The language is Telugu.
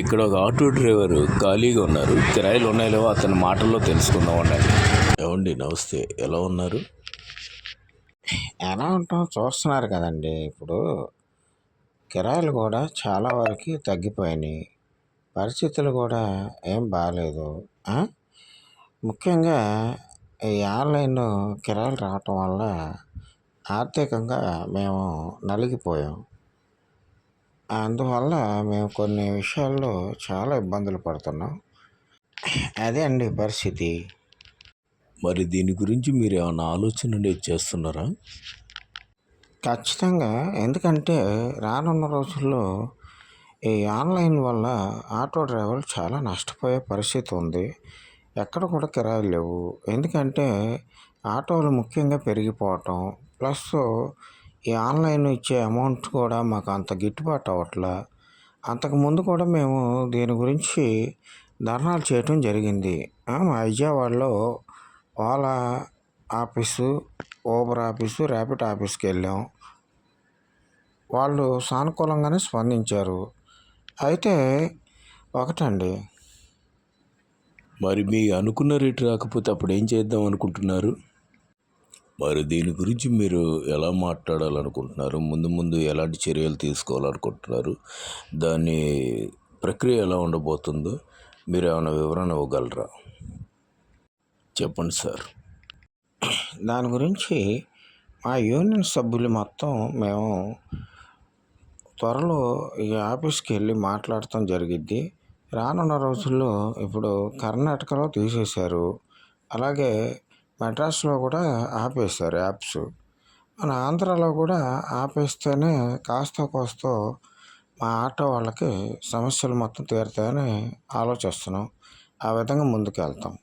ఇక్కడ ఒక ఆటో డ్రైవర్ ఖాళీగా ఉన్నారు. కిరాయిలు ఉన్నాయో లేవో అతని మాటల్లో తెలుసుకుందాం ఉండండి ఏమండి నమస్తే. ఎలా ఉన్నారు? ఎలా ఉంటాం? చూస్తున్నారు కదండి. ఇప్పుడు కిరాయిలు కూడా చాలా వరకు తగ్గిపోయినాయి. పరిస్థితులు కూడా ఏం బాగాలేదు? ముఖ్యంగా ఈ ఆన్లైన్ కిరాయిలు రావటం వల్ల ఆర్థికంగా మేము నలిగిపోయాం. అందువల్ల మేము కొన్ని విషయాల్లో చాలా ఇబ్బందులు పడుతున్నాం. అదే అండి పరిస్థితి. మరి దీని గురించి మీరు ఏమైనా ఆలోచన అనేది చేస్తున్నారా? ఖచ్చితంగా. ఎందుకంటే రానున్న రోజుల్లో ఈ ఆన్లైన్ వల్ల ఆటో డ్రైవర్లు చాలా నష్టపోయే పరిస్థితి ఉంది. ఎక్కడ కూడా కిరాయిలు లేవు. ఎందుకంటే ఆటోలు ముఖ్యంగా పెరిగిపోవటం. ప్లస్ ఈ ఆన్లైన్ ఇచ్చే అమౌంట్ కూడా మాకు అంత గిట్టుబాటు అవ్వట్లా. అంతకుముందు కూడా మేము దీని గురించి ధర్నాలు చేయటం జరిగింది. మా విజయవాడలో Ola office Uber office Rapid ఆఫీస్కి వెళ్ళాం. వాళ్ళు సానుకూలంగానే స్పందించారు. అయితే ఒకటండి. మరి మీ అనుకున్న రేటు రాకపోతే అప్పుడు ఏం చేద్దాం అనుకుంటున్నారు? మరి దీని గురించి మీరు ఎలా మాట్లాడాలనుకుంటున్నారు? ముందు ముందు ఎలాంటి చర్యలు తీసుకోవాలనుకుంటున్నారు? దాని ప్రక్రియ ఎలా ఉండబోతుందో మీరు ఏమైనా వివరణ ఇవ్వగలరా? చెప్పండి సార్. దాని గురించి మా యూనియన్ సభ్యులు మొత్తం మేము త్వరలో ఈ ఆఫీస్కి వెళ్ళి మాట్లాడటం జరిగిద్ది. రానున్న రోజుల్లో ఇప్పుడు కర్ణాటకలో తీసేశారు. అలాగే మెడ్రాస్లో కూడా ఆపేశారు యాప్స్. మన ఆంధ్రాలో కూడా ఆపేస్తేనే కాస్త కోస్తో మా ఆటో వాళ్ళకి సమస్యలు మొత్తం తీరుతాయని ఆలోచిస్తున్నాం. ఆ విధంగా ముందుకు వెళ్తాం